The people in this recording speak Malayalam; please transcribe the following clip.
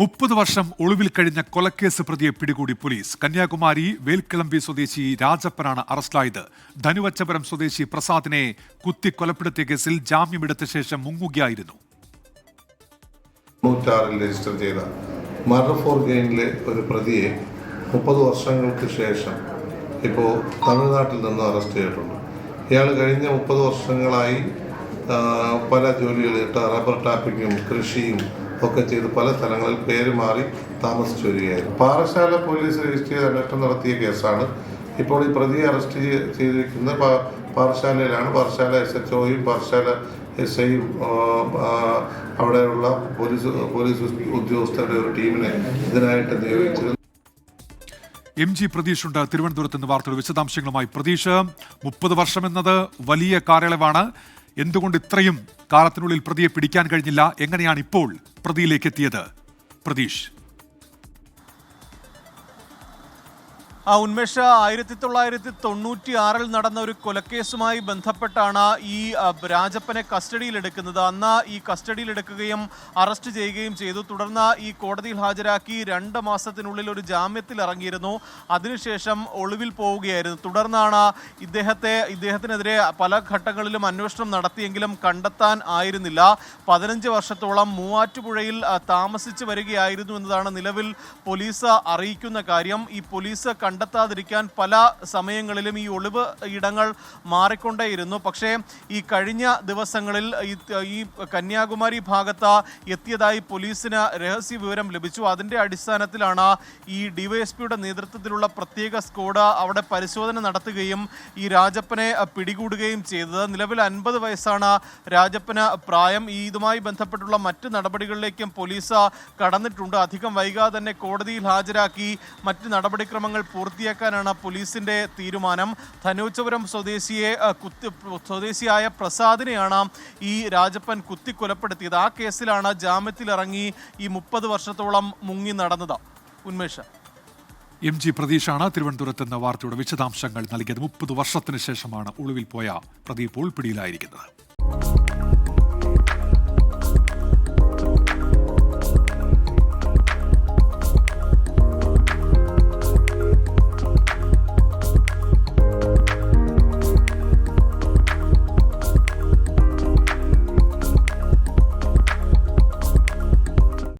മുപ്പത് വർഷം ഒളിവിൽ കഴിഞ്ഞ കൊലക്കേസ് പ്രതിയെ പിടികൂടി പോലീസ്. കന്യാകുമാരി വേൽക്കിളമ്പി സ്വദേശി രാജപ്പനാണ് അറസ്റ്റിലായത്. ധനുവച്ചപുരം സ്വദേശി പ്രസാദിനെ കുത്തി കൊലപ്പെടുത്തിയ കേസിൽ ജാമ്യമെടുത്ത ശേഷം മുങ്ങുകയായിരുന്നു. തൊണ്ണൂറ്റാറിൽ രജിസ്റ്റർ ചെയ്ത മർഡർ ഫോർ ഗെയിനിലെ ഒരു പ്രതിയെ മുപ്പത് വർഷങ്ങൾക്ക് ശേഷം ഇപ്പോൾ തമിഴ്നാട്ടിൽ നിന്ന് അറസ്റ്റ് ചെയ്തിട്ടുണ്ട്. ഇയാൾ കഴിഞ്ഞ മുപ്പത് വർഷങ്ങളായി പല ജോലികൾ റബ്ബർ ടാപ്പിങ്ങും കൃഷിയും ഒക്കെ ചെയ്ത് പല സ്ഥലങ്ങളിൽ പേര് മാറി താമസിച്ചു വരികയായിരുന്നു. പാറശാല പോലീസ് രജിസ്റ്റർ ചെയ്ത് അന്വേഷണം നടത്തിയ കേസാണ് ഇപ്പോൾ ഈ പ്രതിയെ അറസ്റ്റ് ചെയ്തിരിക്കുന്ന പാറശാലയിലാണ് പാറശാല എസ് എച്ച് ഒയും പാറശാല എസ് ഐയും അവിടെയുള്ള പോലീസ് പോലീസ് ഉദ്യോഗസ്ഥരുടെ ഒരു ടീമിനെ ഇതിനായിട്ട് നിയോഗിച്ചിരുന്നു. എം ജി പ്രതീഷ് ഉണ്ട്. തിരുവനന്തപുരത്ത് നിന്ന് വാർത്തയുടെ വിശദാംശങ്ങളുമായി പ്രതീഷ്. മുപ്പത് വർഷം എന്നത് വലിയ കാലയളവാണ്. എന്തുകൊണ്ട് ഇത്രയും കാലത്തിനുള്ളിൽ പ്രതിയെ പിടിക്കാൻ കഴിഞ്ഞില്ല? എങ്ങനെയാണ് ഇപ്പോൾ പ്രതിയിലേക്ക് എത്തിയത്? പ്രതീഷ്. ആ ഉന്മേഷ ആയിരത്തി തൊള്ളായിരത്തി തൊണ്ണൂറ്റി ആറിൽ നടന്ന ഒരു കൊലക്കേസുമായി ബന്ധപ്പെട്ടാണ് ഈ രാജപ്പനെ കസ്റ്റഡിയിലെടുക്കുന്നത്. അന്ന് ഈ കസ്റ്റഡിയിലെടുക്കുകയും അറസ്റ്റ് ചെയ്യുകയും ചെയ്തു. തുടർന്ന് ഈ കോടതിയിൽ ഹാജരാക്കി രണ്ട് മാസത്തിനുള്ളിൽ ഒരു ജാമ്യത്തിൽ ഇറങ്ങിയിരുന്നു അതിനുശേഷം ഒളിവിൽ പോവുകയായിരുന്നു. തുടർന്നാണ് ഇദ്ദേഹത്തെ ഇദ്ദേഹത്തിനെതിരെ പല ഘട്ടങ്ങളിലും അന്വേഷണം നടത്തിയെങ്കിലും കണ്ടെത്താൻ ആയിരുന്നില്ല. പതിനഞ്ച് വർഷത്തോളം മൂവാറ്റുപുഴയിൽ താമസിച്ചു വരികയായിരുന്നു എന്നതാണ് നിലവിൽ പോലീസ് അറിയിക്കുന്ന കാര്യം. ഈ പോലീസ് കണ്ടെത്താതിരിക്കാൻ പല സമയങ്ങളിലും ഈ ഒളിവ് ഇടങ്ങൾ മാറിക്കൊണ്ടേയിരുന്നു. പക്ഷേ ഈ കഴിഞ്ഞ ദിവസങ്ങളിൽ ഈ കന്യാകുമാരി ഭാഗത്ത് എത്തിയതായി പോലീസിന് രഹസ്യ വിവരം ലഭിച്ചു. അതിന്റെ അടിസ്ഥാനത്തിലാണ് ഈ ഡിവൈഎസ്പിയുടെ നേതൃത്വത്തിലുള്ള പ്രത്യേക സ്ക്വാഡ് അവിടെ പരിശോധന നടത്തുകയും ഈ രാജപ്പനെ പിടികൂടുകയും ചെയ്തത്. നിലവിൽ അൻപത് വയസ്സാണ് രാജപ്പന് പ്രായം. ഈ ഇതുമായി ബന്ധപ്പെട്ടുള്ള മറ്റ് നടപടികളിലേക്കും പോലീസ് കടന്നിട്ടുണ്ട്. അധികം വൈകാതെ തന്നെ കോടതിയിൽ ഹാജരാക്കി മറ്റ് നടപടിക്രമങ്ങൾ പൂർത്തിയാക്കാനാണ് പോലീസിന്റെ തീരുമാനം. ധനൂച്ചപുരം സ്വദേശിയെ കുത്തി സ്വദേശിയായ പ്രസാദിനെയാണ് ഈ രാജപ്പൻ കുത്തി കൊലപ്പെടുത്തിയത് ആ കേസിലാണ് ജാമ്യത്തിലിറങ്ങി ഈ മുപ്പത് വർഷത്തോളം മുങ്ങി നടന്നത്. ഉന്മേഷ. എം ജി പ്രതീഷാണ് തിരുവനന്തപുരത്ത് എന്ന വാർത്തയുടെ വിശദാംശങ്ങൾ നൽകിയത്. മുപ്പത് വർഷത്തിന് ശേഷമാണ് ഒളിവിൽ പോയ പ്രദീപ് ഇപ്പോൾ പിടിയിലായിരിക്കുന്നത്